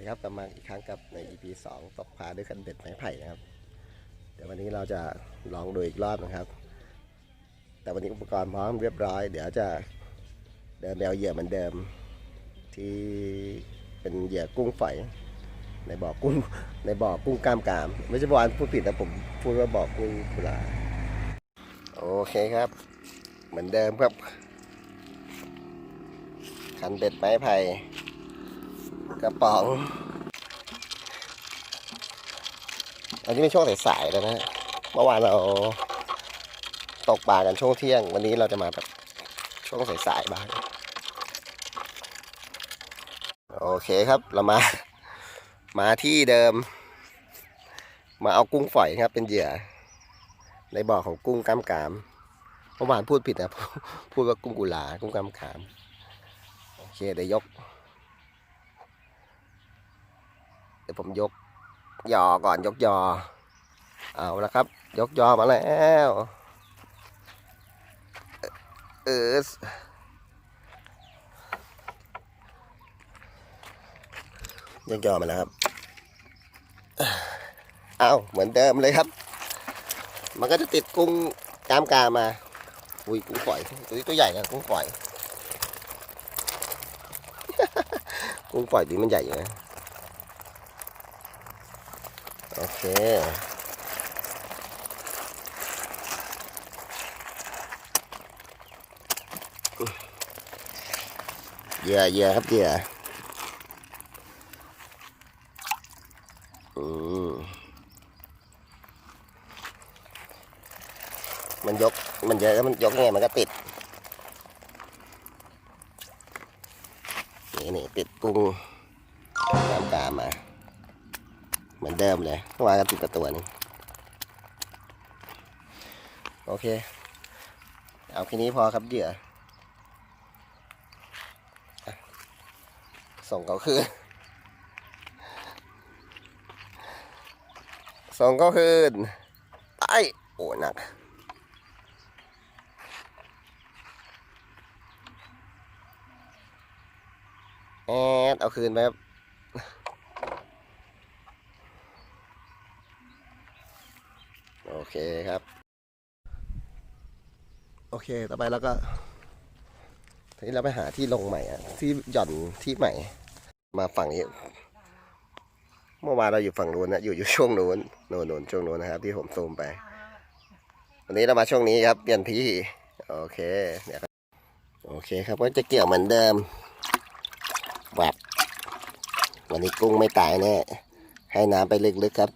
ดีครับกลับมาอีกครั้งกับใน EP 2ตกปลาด้วยคันเบ็ดไม้ไผ่นะครับ เดี๋ยววันนี้เราจะลองดูอีกรอบนะครับ แต่วันนี้อุปกรณ์พร้อมเรียบร้อย เดี๋ยวจะเดินแนวเหยื่อเหมือนเดิม ที่เป็นเหยื่อกุ้งฝอยในบ่อกุ้งในบ่อกุ้งกล้ามกาม ไม่ใช่บ่ออันพูดผิดนะผมพูดว่าบ่อกุ้งกุลาโอเคครับ เหมือนเดิมครับคันเบ็ดไม้ไผ่ กระป๋อง อันนี้เป็นช่วงสายๆแล้วนะ เมื่อวานเราตกปลากันช่วงเที่ยง วันนี้เราจะมาแบบช่วงสายๆบ้าง โอเคครับเรามา มาที่เดิม มาเอากุ้งฝอยครับเป็นเหยื่อ ในบ่อของกุ้งกล้ามกามเมื่อวานพูดผิดนะพูดว่ากุ้งกุลากุ้งกล้ามกามโอเคเดี๋ยวยก เดี๋ยวผมยกยอก่อนยกยอ เอาละครับ ยกยอมาแล้วเออเออยกยอมาแล้วครับ เอาเหมือนเดิมเลยครับ มันก็จะติดกุ้งกามกามา อุ้ยกุ้งฝอย ตัวนี้ตัวใหญ่นะกุ้งฝอย กุ้งฝอยดีมันใหญ่อยู่นะ โอเค เยื่อเยื่อครับเยื่ออืมมันยก มันเยอะแล้วมันยกยังไงมันก็ติด นี่นี่ติดกุ้ง เดิมเลยเมื่อวานติดกับตัวนึงโอเค เอาแค่นี้พอครับเหยื่อส่งเขาคืนส่งเขาคืนไปโอ้หนักแอดเอาคืนไปครับ โอเคครับ โอเค ต่อไปแล้วก็ทีนี้เราไปหาที่ลงใหม่อะที่หย่อนที่ใหม่ มาฝั่งนี้ เมื่อวานเราอยู่ฝั่งนู้นนะอยู่อยู่ช่วงนู้นโน่นโน่นช่วงนู้นนะครับ ที่ผมซูมไป วันนี้เรามาช่วงนี้ครับ เปลี่ยนที่ โอเคเนี่ยครับโอเคครับก็จะเกี่ยวเหมือนเดิมแบบวันนี้กุ้งไม่ตายแน่ให้น้ำไปลึกๆครับ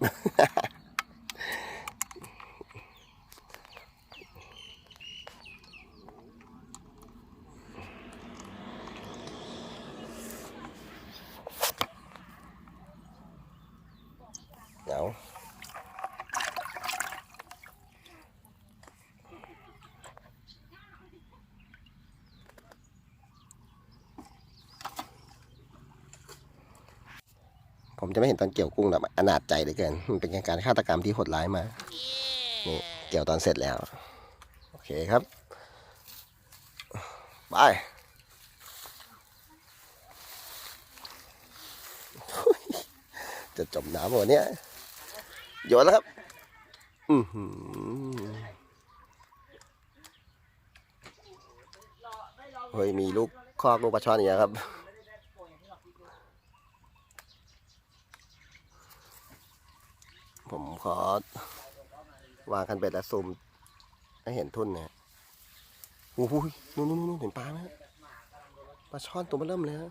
เดี๋ยวผมจะไม่เห็นตอนเกี่ยวกุ้งแบบอนาจใจเลือเกิน มันเป็นการฆาตกรรมที่โหดร้ายมากนี่เกี่ยวตอนเสร็จแล้ว โอเคครับ ไปจะจมน้ำหมดเนี่ย โยนแล้วครับ อือหือเฮ้ย มีลูกคอกลูกปลาช่อนอีกแล้ครับ ผมขอ วางคันเบ็ดและซูมให้เห็นทุ่นเนี่ยโอ้โหนู่นนู่นนู่นเห็นปลาไหมปลาช่อนตัวมันเริ่มเลยฮะ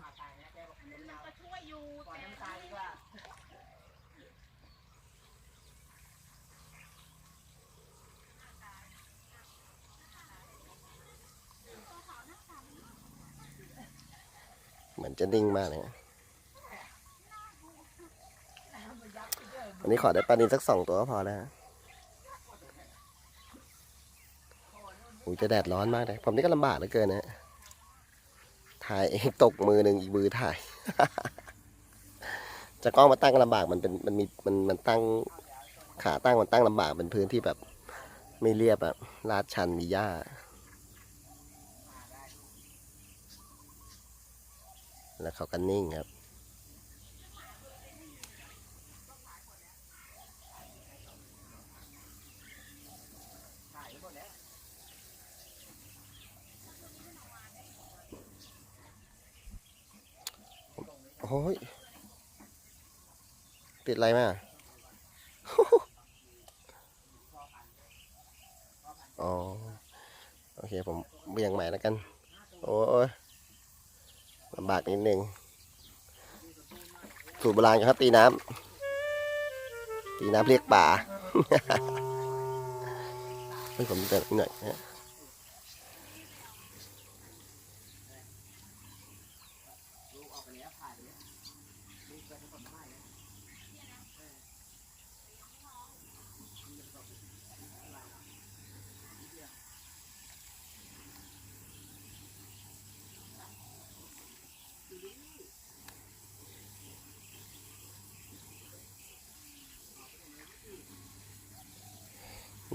เหมือน จะนิ่งมากเลยนะวันนี้ขอได้ปลานินสักสองตัวก็พอแล้วฮะโอ้ยจะแดดร้อนมากเลยผมนี่ก็ลำบากเหลือเกินนะถ่ายเองตกมือหนึ่งอีกมือถ่าย จะกล้องมาตั้งก็ลำบากมันเป็นมันมีมันมันตั้งขาตั้งมันตั้งลำบากเป็นพื้นที่แบบ ไม่เรียบแบบลาดชันมีหญ้า แล้วเขาก็นิ่งครับ โอ้ย ติดอะไรมาอ๋อ โอเค ผมเบี่ยงใหม่แล้วกัน นิดนึง สูตรโบราณครับตีน้ำตีน้ำเรียกป่า เฮ้ยผมจะหน่อยนะ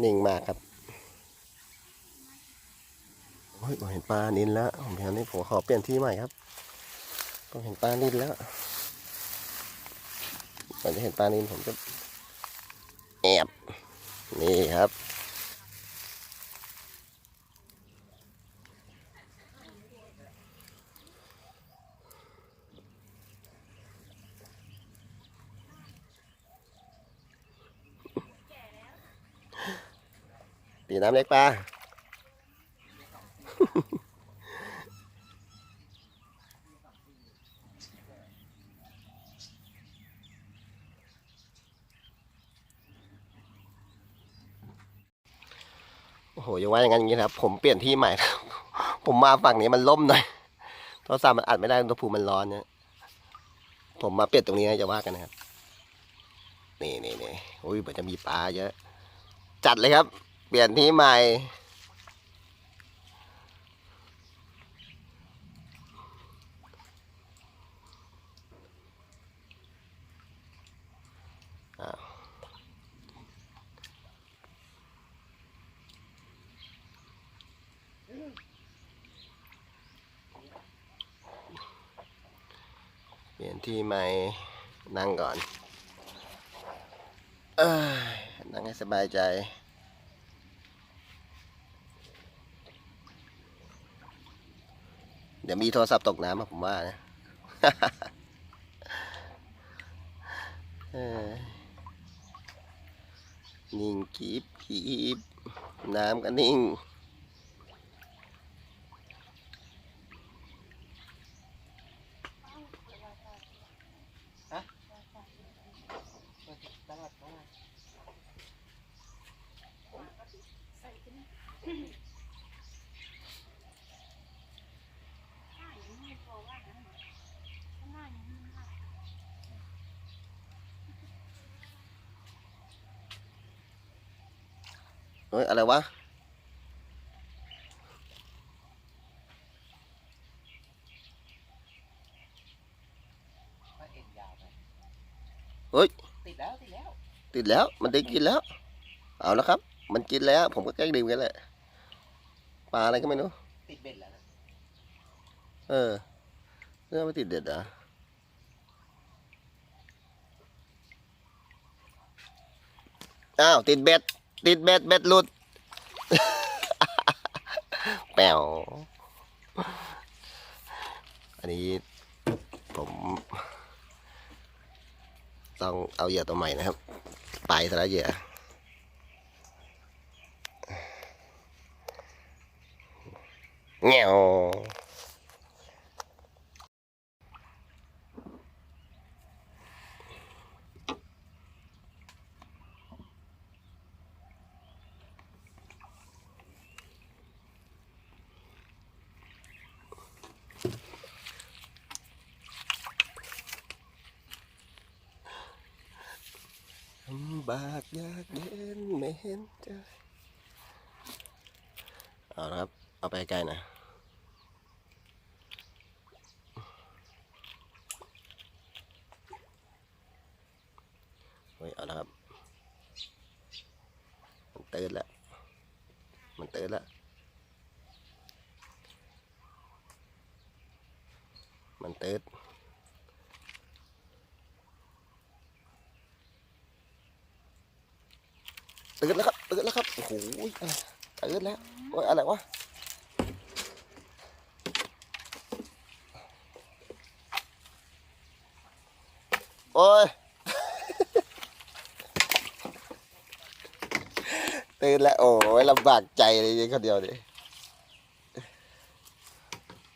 นิ่งมากครับเฮ้ยเห็นปลานินแล้วผมเห็นนี่ผมขอเปลี่ยนที่ใหม่ครับผมเห็นปลานินแล้วก่อนจะเห็นปลานินผมจะแอบนี่ครับ ตีน้ำเล็กปลาโอ้โหอย่าว่าอย่างนั้นอย่างนี้นะครับ ผมเปลี่ยนที่ใหม่ครับ ผมมาฝั่งนี้มันล่มหน่อยโทรศัพท์มันอัดไม่ได้อุณหภูมิมันร้อนเนี่ยผมมาเปลี่ยนตรงนี้นะจะว่ากันนะครับนี่นี่นี่โอ้ยมันจะมีปลาเยอะ จัดเลยครับ เปลี่ยนที่ใหม่ เปลี่ยนที่ใหม่ นั่งก่อนเอ้ยนั่งให้สบายใจ เดี๋ยวมีโทรศัพท์ตกน้ำผมว่านะเอ้ยนิ่งกีบกีบน้ำก็นิ่ง ฮ้ย อะไรวะก็เอ็นยาวไปเฮ้ย ติดแล้ว ติดแล้ว ติดแล้ว มันได้กินแล้ว เอาแล้วครับ มันกินแล้ว ผมก็แกล้งดื่มกันแหละ ปลาอะไรก็ไม่รู้ ติดเบ็ดแล้วนะเออเรื่องไม่ติดเด็ดเหรอะอ้าว ติดเบ็ด ติดเบ็ดเบ็ดหลุด แปวอันนี้ผมต้องเอาเหยื่อตัวใหม่นะครับ ไปซะแล้วเหยื่อเงี้ยว ลำ บากยากเย็นไม่เห็นใจเอาละครับ เอาไปใกล้นะเฮ้ยเอาละครับ มันตื่นแล้ว มันตื่นแล้ว มันตื่น ตื่นแล้วครับตื่นแล้วครับโอ้โหตื่นแล้วโอ้ยอะไรวะโอ้ยตื่นแล้วโอ้ยลำบากใจเลยคนเดียวดิ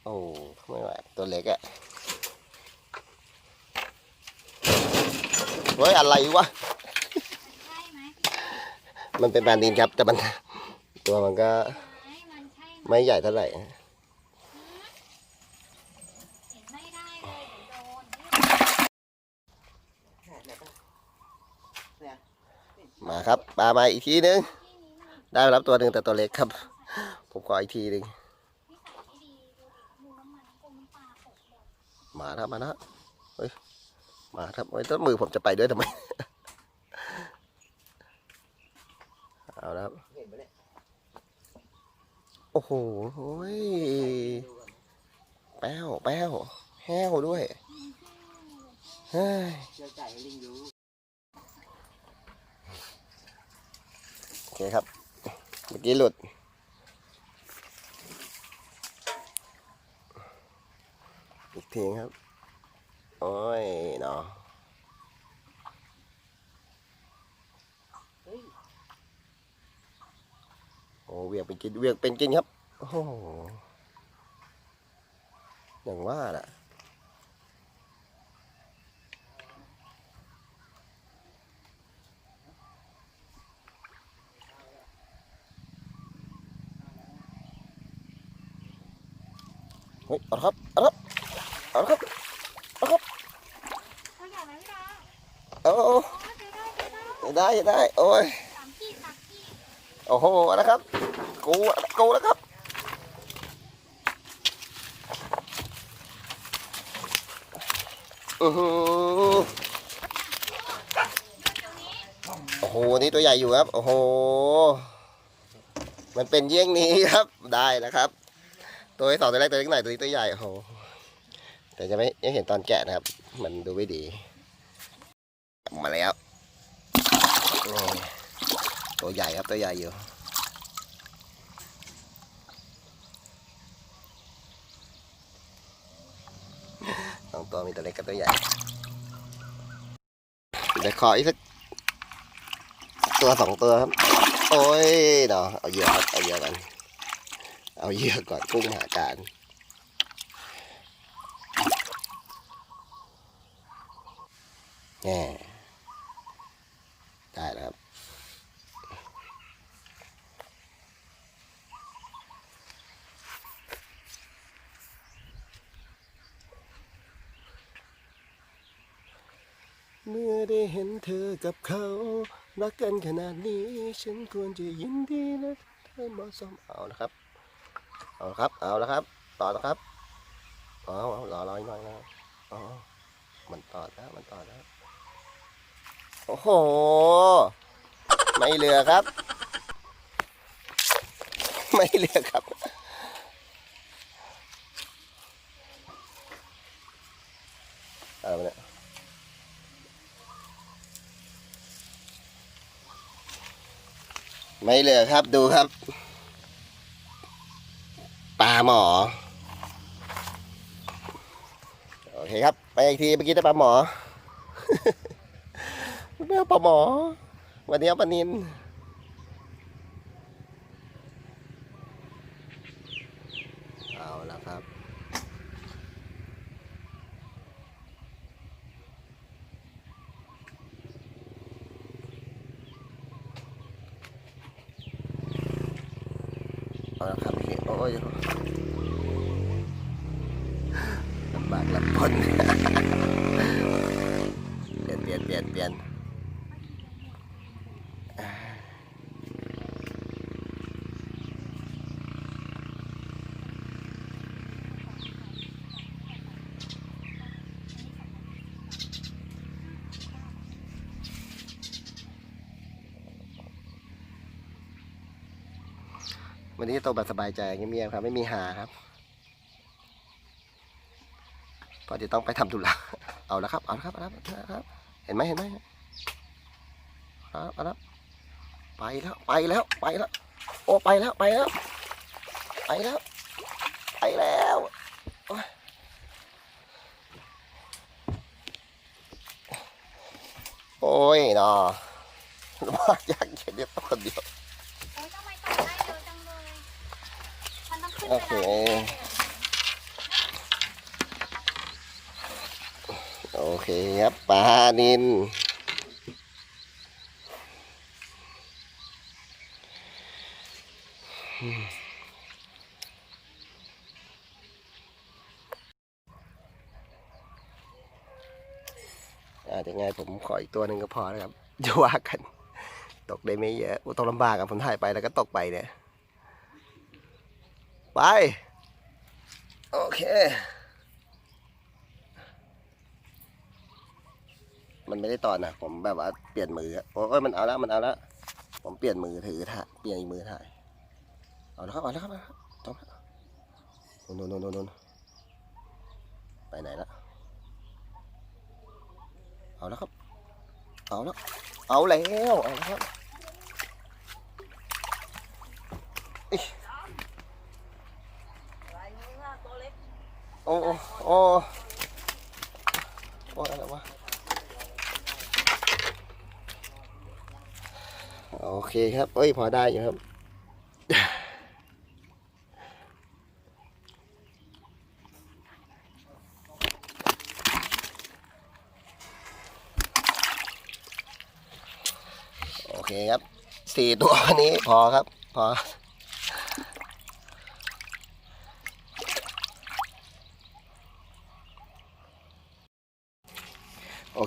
โอ้ไม่ไหวตัวเล็กอะเฮ้ยอะไรวะ มันเป็นแบรนด์ดินครับ แต่มันตัวมันก็ไม่ใหญ่เท่าไหร่มาครับปลามาอีกทีนึงที่นี้มันได้มาแล้วตัวหนึ่งแต่ตัวเล็กครับ ผมขออีกทีหนึ่งมาตกหมาครับมาแล้วเฮ้ยมาครับโอ้ยต้นมือผมจะไปด้วยทำไม เอาแล้วครับเห็นไหมเนี่ยโอ้โหโอ้ยแป้วแป้วแห้วด้วยเฮ้ยเชื่อใจให้ลิงรู้โอเคครับ เมื่อกี้หลุดอีกทีครับ โอ้ยเนาะ เฮ้ย โอ้ เวียงเป็นกินเวียงเป็นกินครับ โอ้โหอย่างว่าแหละเฮ้ยเอาละครับเอาละครับเอาละครับตัวใหญ่ไหมพี่ดาเอาเอาโอ้ยได้ได้ได้ได้ได้ โอ้ย สามขีดสามขีด โอ้โหเอาละครับกูกูแล้วครับอือหือโอ้โหนี่ตัวใหญ่อยู่ครับ โอ้โห มันเป็นเยี่ยงนี้ครับได้แล้วครับ ตัวที่สองตัวแรกตัวเล็กหน่อยตัวนี้ตัวใหญ่โอ้โหแต่จะไม่ยังเห็นตอนแกะนะครับ มันดูไม่ดี มาแล้วนี่ ตัวใหญ่ครับตัวใหญ่อยู่สองตัวมีตัวเล็กกับตัวใหญ่เดี๋ยวขออีกสักตัวสองตัวครับ โอ้ยเนาะเอาเยอครับเอาเยื่อก่อนเอาเยื่อก่อนกุ้งหาการแน่ได้แล้วครับ เมื่อได้เห็นเธอกับเขา รักกันขนาดนี้ ฉันควรจะยินดีนะเธอเหมาะสมเอาละครับ เอาละครับ เอาละครับ ต่อแล้วครับเอาเอารอรออีกหน่อยนะอ๋อมันต่อแล้วมันต่อแล้วโอ้โห ไม่เหลือครับ ไม่เหลือครับเอาละเนี่ย ไม่เหลือครับดูครับปลาหมอ โอเคครับ ไปอีกทีเมื่อกี้ได้ปลาหมอไม่เอาปลาหมอ วันนี้เอาปลานินเอาละครับ เอาละครับพี่โอ้ยลำบากลำบนเปลี่ยนเปลี่ยนเปลี่ยนเปลี่ยน วันนี้โตแบบสบายใจเงียบๆครับ ไม่มีหาครับเพอจะต้องไปทำธุระเอาละครับ เอาละครับ เอาละครับ เห็นไหมเห็นไหมครับเอาละไปแล้วไปแล้วไปแล้ว โอ้ไปแล้วไปแล้ว ไปแล้ว ไปแล้วโอ้ยอ้ยเนาะลำบากยากเย็นเดียวตัวคนเดียว โอ้ยทำไมตกได้เยอะจังเลย มันต้องขึ้นโอเคโอเคครับปลานินอาจจะไงผมขออีกตัวหนึ่งก็พอนะครับจะว่ากัน ตกได้ไม่เยอะต้องลำบากอะผมถ่ายไปแล้วก็ตกไปเนี่ย ไป โอเค มันไม่ได้ตอนนะผมแบบว่าเปลี่ยนมือโอ้ยมันเอาแล้วมันเอาแล้วผมเปลี่ยนมือถือถ่ายเปลี่ยนอีกมือถ่ายเอาแล้วครับเอาแล้วครับเอาแล้วครับตรงนู้นนู้นนู้นไปไหนละเอาแล้วครับ เอาแล้วเอาแล้วเอาล้วครับอิ๊ย โอ้โอ้โอ้โอ้อะไรวะโอเคครับ เอ้ย พอได้อยู่ครับ โอเคครับ สี่ตัวนี้พอครับ พอ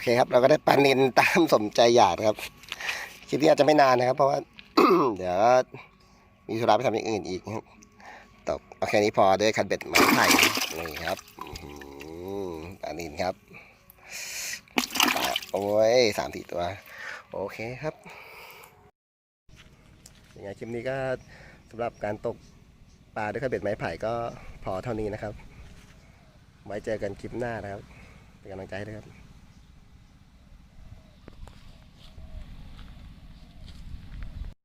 เคครับ เราก็ได้ปลานินตามสมใจอยากนะครับคลิปนี้อาจจะไม่นานนะครับ เพราะว่า เดี๋ยวมีธุระไปทำอย่างอื่นอีกครับตกเอาแค่นี้พอด้วยคันเบ็ดไม้ไผ่นี่ครับปลานินครับโอ้ยสามสี่ตัว โอเคครับยังไงคลิปนี้ก็สำหรับการตกปลาด้วยคันเบ็ดไม้ไผ่ก็พอเท่านี้นะครับ ไว้เจอกันคลิปหน้านะครับเป็นกำลังใจให้ด้วยครับ